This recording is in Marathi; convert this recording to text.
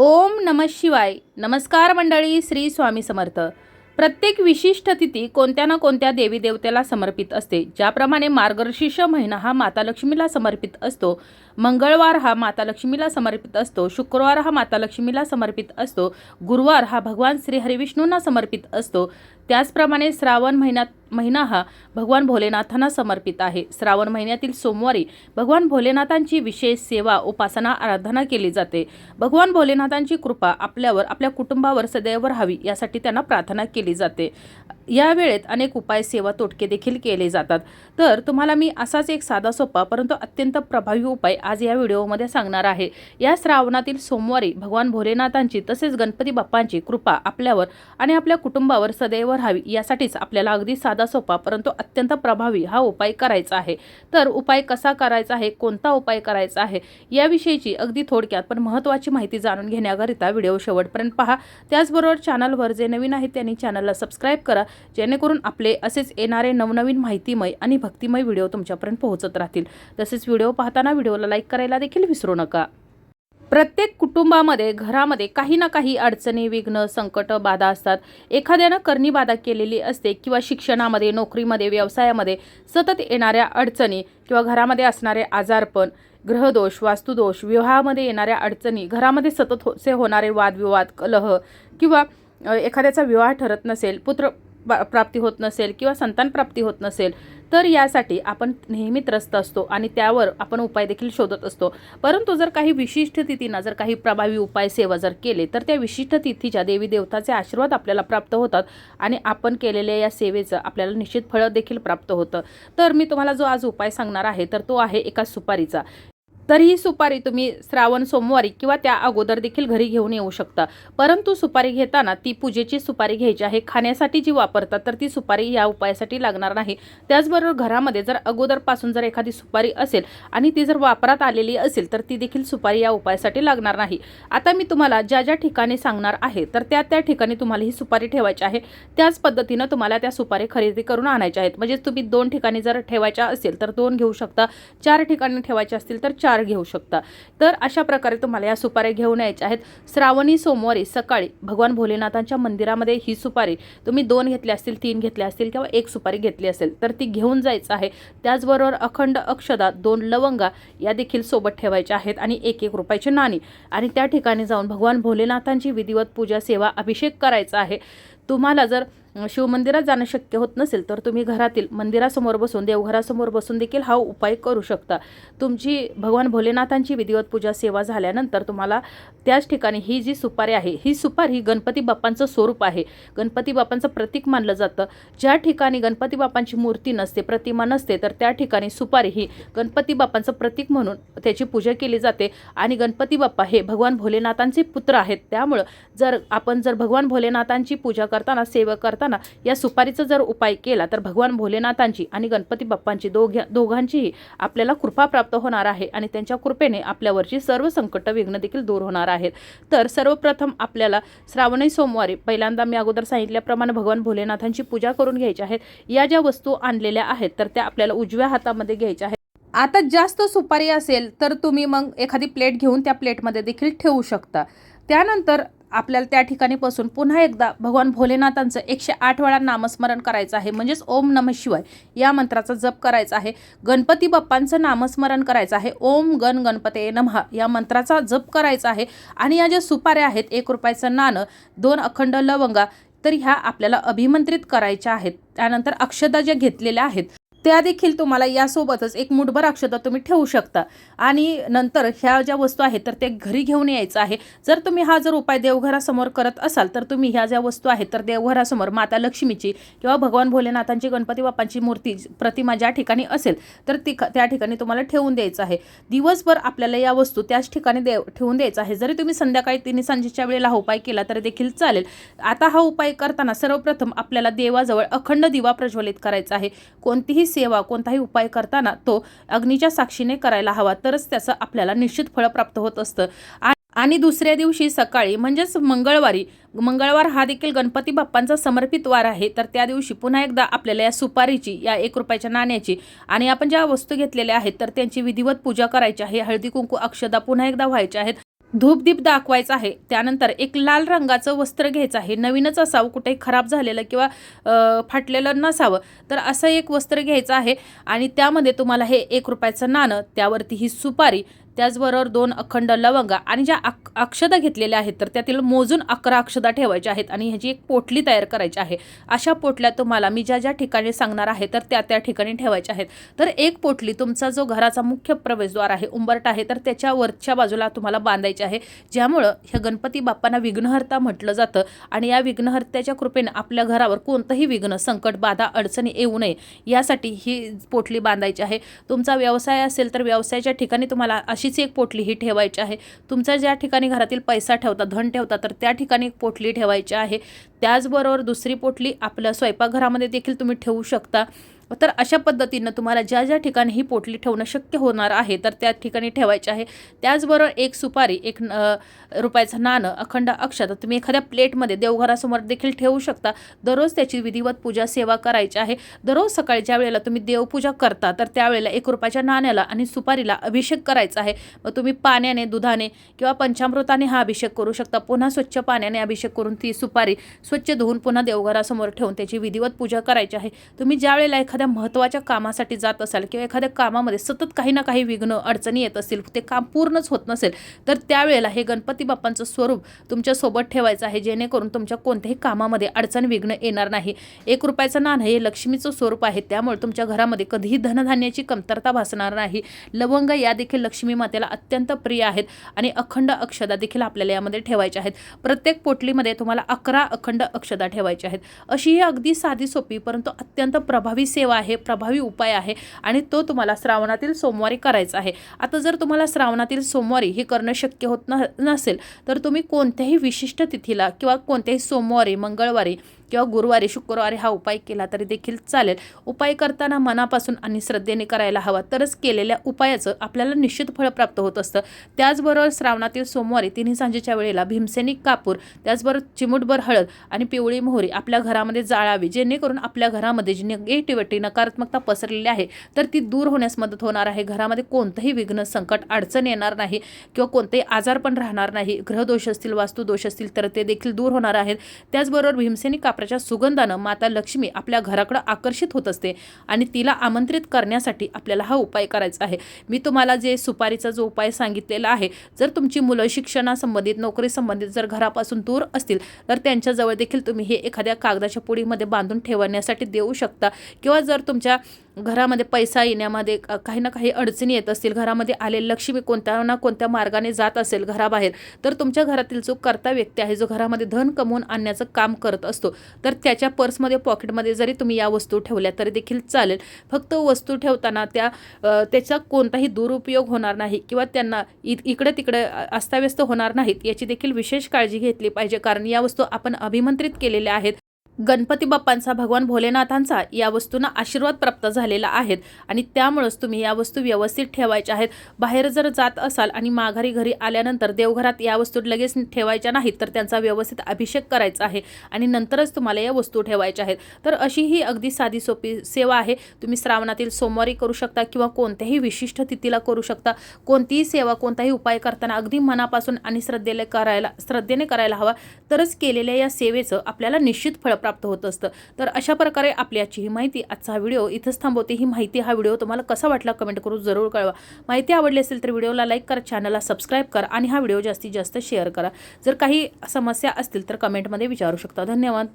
ओम नम शिवाय. नमस्कार मंडळी श्री स्वामी समर्थ. प्रत्येक विशिष्ट तिथी कोणत्या ना कोणत्या देवी देवतेला समर्पित असते. ज्याप्रमाणे मार्गशीर्ष महिना हा माता लक्ष्मीला समर्पित असतो मंगळवार हा माता लक्ष्मीला समर्पित असतो. शुक्रवार हा माता लक्ष्मीला समर्पित असतो. गुरुवार हा भगवान श्री हरिविष्णूंना समर्पित असतो. त्याचप्रमाणे श्रावण महिन्यात महिना हा भगवान भोलेनाथांना समर्पित आहे. श्रावण महिन्यातील सोमवारी भगवान भोलेनाथांची विशेष सेवा उपासना आराधना केली जाते. भगवान भोलेनाथांची कृपा आपल्यावर आपल्या कुटुंबावर सदैव राहावी यासाठी त्यांना प्रार्थना केली जाते. या वेळेत अनेक उपाय सेवा तोटके देखील केले जातात. तर तुम्हाला मी असाच एक साधा सोपा परंतु अत्यंत प्रभावी उपाय आज या व्हिडिओमध्ये सांगणार आहे. या श्रावणातील सोमवारी भगवान भोलेनाथांची तसेच गणपती बाप्पांची कृपा आपल्यावर आणि आपल्या कुटुंबावर सदैव राहावी यासाठीच आपल्याला अगदी साधा सोपा परंतु अत्यंत प्रभावी हा उपाय करायचा आहे. तर उपाय कसा करायचा आहे? कोणता उपाय करायचा आहे? याविषयीची अगदी थोडक्यात पण महत्त्वाची माहिती जाणून घेण्याकरिता व्हिडिओ शेवटपर्यंत पहा. त्याचबरोबर चॅनलवर जे नवीन आहेत त्यांनी चॅनलला सबस्क्राईब करा. जेणेकरून आपले असेच येणारे नवनवीन माहितीमय आणि भक्तिमय व्हिडिओ तुमच्यापर्यंत पोहोचत राहतील. तसेच व्हिडिओ पाहताना व्हिडिओला लाईक करायला देखील विसरू नका. प्रत्येक कुटुंबामध्ये घरामध्ये काही ना काही अडचणी विघ्न संकट बाधा असतात. एखाद्यानं करणी बाधा केलेली असते किंवा शिक्षणामध्ये नोकरीमध्ये व्यवसायामध्ये सतत येणाऱ्या अडचणी किंवा घरामध्ये असणारे आजारपण ग्रहदोष वास्तुदोष विवाहामध्ये येणाऱ्या अडचणी घरामध्ये सतत होसे होणारे वादविवाद कलह किंवा एखाद्याचा विवाह ठरत नसेल पुत्र प्राप्ती होत नसेल किंवा संतान प्राप्ती होत नसेल तर यासाठी आपण नेहमी त्रस्त असतो आणि त्यावर आपण उपाय देखील शोधत असतो. परंतु जर काही विशिष्ट तिथींना जर काही प्रभावी उपाय सेवा जर केले तर त्या विशिष्ट तिथीच्या देवी देवताचे आशीर्वाद आपल्याला प्राप्त होतात आणि आपण केलेल्या या सेवेचं आपल्याला निश्चित फळं देखील प्राप्त होतं. तर मी तुम्हाला जो आज उपाय सांगणार आहे तर तो आहे एका सुपारीचा. तर ही सुपारी तुम्ही श्रावण सोमवारी किंवा त्या अगोदर देखील घरी घेऊन येऊ शकता. परंतु सुपारी घेताना ती पूजेची सुपारी घ्यायची आहे. खाण्यासाठी जी वापरतात तर ती सुपारी या उपायासाठी लागणार नाही. त्याचबरोबर घरामध्ये जर अगोदरपासून जर एखादी सुपारी असेल आणि ती जर वापरात आलेली असेल तर ती देखील सुपारी या उपायासाठी लागणार नाही. आता मी तुम्हाला ज्या ज्या ठिकाणी सांगणार आहे तर त्या त्या ठिकाणी तुम्हाला ही सुपारी ठेवायची आहे. त्याच पद्धतीनं तुम्हाला त्या सुपारी खरेदी करून आणायच्या आहेत. म्हणजे तुम्ही दोन ठिकाणी जर ठेवायच्या असेल तर दोन घेऊ शकता. चार ठिकाणी ठेवायच्या असतील तर चार घेऊ शकता. तर अशा प्रकारे तुम्हाला या सुपाऱ्या घेऊन यायच्या आहेत. श्रावणी सोमवारी सकाळी भगवान भोलेनाथांच्या मंदिरामध्ये ही सुपारी तुम्ही दोन घेतल्या असतील तीन घेतल्या असतील किंवा एक सुपारी घेतली असेल तर ती घेऊन जायचं आहे. त्याचबरोबर अखंड अक्षदा दोन लवंगा या देखील सोबत ठेवायच्या आहेत आणि एक एक रुपयाची नाणी. आणि त्या ठिकाणी जाऊन भगवान भोलेनाथांची विधिवत पूजा सेवा अभिषेक करायचा आहे. तुम्हाला जर शिवमंदिरात जाणं शक्य होत नसेल तर तुम्ही घरातील मंदिरासमोर बसून देवघरासमोर बसून देखील हा उपाय करू शकता. तुमची भगवान भोलेनाथांची विधिवत पूजा सेवा झाल्यानंतर तुम्हाला त्याच ठिकाणी ही जी सुपारी आहे ही सुपारी ही गणपती बाप्पांचं स्वरूप आहे. गणपती बाप्पांचं प्रतीक मानलं जातं. ज्या ठिकाणी गणपती बाप्पांची मूर्ती नसते प्रतिमा नसते तर त्या ठिकाणी सुपारी ही गणपती बाप्पांचं प्रतीक म्हणून त्याची पूजा केली जाते. आणि गणपती बाप्पा हे भगवान भोलेनाथांचे पुत्र आहेत. त्यामुळं जर आपण जर भगवान भोलेनाथांची पूजा करताना सेवा करताना या सुपारीचा जर उपाय केला तर भगवान भोलेनाथांची आणि गणपती बाप्पांची दोघ्या दोघांचीही आपल्याला कृपा प्राप्त होणार आहे आणि त्यांच्या कृपेने आपल्यावरची सर्व संकट विघ्न देखील दूर होणार आहेत. तर सर्वप्रथम आपल्याला श्रावणी सोमवारी पहिल्यांदा मी अगोदर सांगितल्याप्रमाणे भगवान भोलेनाथांची पूजा करून घ्यायची आहे. या ज्या वस्तू आणलेल्या आहेत तर त्या आपल्याला उजव्या हातामध्ये घ्यायच्या आहेत. आता जास्त सुपारी असेल तर तुम्ही मग एखादी प्लेट घेऊन त्या प्लेटमध्ये देखील ठेवू शकता. त्यानंतर आपल्याला त्या ठिकाणी बसून पुन्हा एकदा भगवान भोलेनाथांचं एकशे आठ वेळा नामस्मरण करायचं आहे. म्हणजेच ओम नम शिवाय या मंत्राचा जप करायचा आहे. गणपती बाप्पांचं नामस्मरण करायचं आहे. ओम गण गणपते नमहा या मंत्राचा जप करायचा आहे. आणि या ज्या सुपाऱ्या आहेत एक रुपयाचं नाणं दोन अखंड लवंगा तर ह्या आपल्याला अभिमंत्रित करायच्या आहेत. त्यानंतर अक्षदा ज्या घेतलेल्या आहेत त्या देखील तुम्हाला यासोबतच एक मुठभर अक्षता तुम्ही ठेवू शकता. आणि नंतर ह्या ज्या वस्तू आहेत तर ते घरी घेऊन यायचं आहे. जर तुम्ही हा जर उपाय देवघरासमोर करत असाल तर तुम्ही ह्या ज्या वस्तू आहेत तर देवघरासमोर माता लक्ष्मीची किंवा भगवान भोलेनाथांची गणपती बाप्पांची मूर्ती प्रतिमा ज्या ठिकाणी असेल तर ती त्या ठिकाणी तुम्हाला ठेवून द्यायचं आहे. दिवसभर आपल्याला या वस्तू त्याच ठिकाणी देव ठेवून द्यायचं आहे. जरी तुम्ही संध्याकाळी तिन्ही सांजेच्या वेळेला हा उपाय केला तरी देखील चालेल. आता हा उपाय करताना सर्वप्रथम आपल्याला देवाजवळ अखंड दिवा प्रज्वलित करायचा आहे. कोणतीही सेवा कोणताही उपाय करताना तो अग्नीच्या साक्षीने करायला हवा तरच त्याचं आपल्याला निश्चित फळ प्राप्त होत असतं. आणि दुसऱ्या दिवशी सकाळी म्हणजेच मंगळवारी मंगळवार हा देखील गणपती बाप्पांचा समर्पित वार आहे तर त्या दिवशी पुन्हा एकदा आपल्याला या सुपारीची या एक रुपयाच्या नाण्याची आणि आपण ज्या वस्तू घेतलेल्या आहेत तर त्यांची विधिवत पूजा करायची आहे. हळदी कुंकू अक्षदा पुन्हा एकदा व्हायच्या आहेत. धूपदीप दाखवायचा आहे. त्यानंतर एक लाल रंगाचं वस्त्र घ्यायचं आहे. नवीनच असावं कुठे खराब झालेलं किंवा फाटलेलं नसावं तर असं एक वस्त्र घ्यायचं आहे. आणि त्यामध्ये तुम्हाला हे एक रुपयाचं नाणं त्यावरती ही सुपारी त्याचबरोबर दोन अखंड लवंगा आणि ज्या अक अक्षदा घेतलेल्या आहेत तर त्यातील मोजून अकरा अक्षदा ठेवायच्या आहेत आणि ह्याची एक पोटली तयार करायची आहे. अशा पोटल्या तुम्हाला मी ज्या ज्या ठिकाणी सांगणार आहे तर त्या त्या ठिकाणी ठेवायच्या आहेत. तर एक पोटली तुमचा जो घराचा मुख्य प्रवेशद्वार आहे उंबरट आहे तर त्याच्या वरच्या बाजूला तुम्हाला बांधायची आहे. ज्यामुळं ह्या गणपती बाप्पांना विघ्नहर्ता म्हटलं जातं आणि या विघ्नहर्त्याच्या कृपेने आपल्या घरावर कोणतंही विघ्न संकट बाधा अडचणी येऊ नये यासाठी ही पोटली बांधायची आहे. तुमचा व्यवसाय असेल तर व्यवसायाच्या ठिकाणी तुम्हाला अशीच एक पोटली ही ठेवायची आहे. तुमचा ज्या ठिकाणी घरातील पैसा ठेवता धन ठेवता तर त्या ठिकाणी एक पोटली ठेवायची आहे. त्याचबरोबर दुसरी पोटली आपल्या स्वयंपाकघरामध्ये देखील तुम्ही ठेवू शकता. तर अशा पद्धतीनं तुम्हाला ज्या ज्या ठिकाणी ही पोटली ठेवणं शक्य होणार आहे तर त्या ठिकाणी ठेवायची आहे. त्याचबरोबर एक सुपारी एक रुपयाचं नाणं अखंड अक्षत तुम्ही एखाद्या प्लेटमध्ये देवघरासमोर देखील ठेवू शकता. दररोज त्याची विधिवत पूजा सेवा करायची आहे. दररोज सकाळी ज्या वेळेला तुम्ही देवपूजा करता तर त्यावेळेला एक रुपयाच्या नाण्याला आणि सुपारीला अभिषेक करायचा आहे. मग तुम्ही पाण्याने दुधाने किंवा पंचामृताने हा अभिषेक करू शकता. पुन्हा स्वच्छ पाण्याने अभिषेक करून ती सुपारी स्वच्छ धुवून पुन्हा देवघरासमोर ठेवून त्याची विधिवत पूजा करायची आहे. तुम्ही ज्या वेळेला एखाद्या एखाद्या महत्त्वाच्या कामासाठी जात असाल किंवा एखाद्या कामामध्ये सतत काही ना काही विघ्न अडचणी येत असतील ते काम पूर्णच होत नसेल तर त्यावेळेला हे गणपती बाप्पांचं स्वरूप तुमच्यासोबत ठेवायचं आहे जेणेकरून तुमच्या कोणत्याही कामामध्ये अडचण विघ्न येणार नाही. एक रुपयाचं नाणं हे लक्ष्मीचं स्वरूप आहे त्यामुळे तुमच्या घरामध्ये कधीही धनधान्याची कमतरता भासणार नाही. लवंग या देखील लक्ष्मी मातेला अत्यंत प्रिय आहेत आणि अखंड अक्षदा देखील आपल्याला यामध्ये ठेवायच्या आहेत. प्रत्येक पोटलीमध्ये तुम्हाला अकरा अखंड अक्षदा ठेवायच्या आहेत. अशी ही अगदी साधी सोपी परंतु अत्यंत प्रभावी सेवा आहे प्रभावी उपाय आहे आणि तो तुम्हाला श्रावणातील सोमवारी करायचा आहे. आता जर तुम्हाला श्रावणातील सोमवारी हे करणं शक्य होत न नसेल तर तुम्ही कोणत्याही विशिष्ट तिथीला किंवा कोणत्याही सोमवारी मंगळवारी किंवा गुरुवारी शुक्रवारी हा उपाय केला तरी देखील चालेल. उपाय करताना मनापासून आणि श्रद्धेने करायला हवा. तरच केलेल्या उपायाचं आपल्याला निश्चित फळ प्राप्त होत असतं. त्याचबरोबर श्रावणातील सोमवारी तिन्ही सांजेच्या वेळेला भीमसेनी कापूर त्याचबरोबर चिमुटभर हळद आणि पिवळी मोहरी आपल्या घरामध्ये जाळावी. जेणेकरून आपल्या घरामध्ये जी निगेटिव्हिटी नकारात्मकता पसरलेली आहे तर ती दूर होण्यास मदत होणार आहे. घरामध्ये कोणतंही विघ्न संकट अडचण येणार नाही किंवा कोणतेही आजार पण राहणार नाही. ग्रहदोष असतील वास्तुदोष असतील तर ते देखील दूर होणार आहेत. त्याचबरोबर भीमसेनी कापराच्या सुगंधानं माता लक्ष्मी आपल्या घराकडं आकर्षित होत असते आणि तिला आमंत्रित करण्यासाठी आपल्याला हा उपाय करायचा आहे. मी तुम्हाला जे सुपारीचा जो उपाय सांगितलेला आहे जर तुमची मुलं शिक्षणासंबंधित नोकरी संबंधित जर घरापासून दूर असतील तर त्यांच्याजवळ देखील तुम्ही हे एखाद्या कागदाच्या पुडीमध्ये बांधून ठेवण्यासाठी देऊ शकता. किंवा जर तुमच्या घरामध्ये पैसा येण्यामध्ये काही ना काही अडचणी येत असतील घरामध्ये आले लक्ष्मी कोणत्या ना कोणत्या मार्गाने जात असेल घराबाहेर तर तुमच्या घरातील जो कर्ता व्यक्ती आहे जो घरामध्ये धन कमवून आणण्याचं काम करत असतो तर त्याच्या पर्समध्ये पॉकेटमध्ये जरी तुम्ही या वस्तू ठेवल्या तरी देखील चालेल. फक्त वस्तू ठेवताना त्या त्याचा कोणताही दुरुपयोग होणार नाही किंवा त्यांना इ इकडे तिकडे अस्ताव्यस्त होणार नाहीत याची देखील विशेष काळजी घेतली पाहिजे. कारण या वस्तू आपण अभिमंत्रित केलेल्या आहेत. गणपती बाप्पांचा भगवान भोलेनाथांचा या वस्तूंना आशीर्वाद प्राप्त झालेला आहेत आणि त्यामुळंच तुम्ही या वस्तू व्यवस्थित ठेवायच्या आहेत. बाहेर जर जात असाल आणि माघारी घरी आल्यानंतर देवघरात या वस्तू लगेच ठेवायच्या नाहीत तर त्यांचा व्यवस्थित अभिषेक करायचा आहे आणि नंतरच तुम्हाला या वस्तू ठेवायच्या आहेत. तर अशी ही अगदी साधी सोपी सेवा आहे. तुम्ही श्रावणातील सोमवारी करू शकता किंवा कोणत्याही विशिष्ट तिथीला करू शकता. कोणतीही सेवा कोणताही उपाय करताना अगदी मनापासून आणि श्रद्धेने करायला श्रद्धेने करायला हवा. तरच केलेल्या या सेवेचं आपल्याला निश्चित फळ प्राप्त होत असतं. तर अशा प्रकारे आपली आजची ही माहिती आजचा हा व्हिडिओ इथंच थांबवते. ही माहिती हा व्हिडिओ तुम्हाला कसा वाटला कमेंट करून जरूर कळवा. माहिती आवडली असेल तर व्हिडिओला लाईक करा चॅनलला सबस्क्राईब करा आणि हा व्हिडिओ जास्तीत जास्त शेअर करा. जर काही समस्या असतील तर कमेंटमध्ये विचारू शकता. धन्यवाद.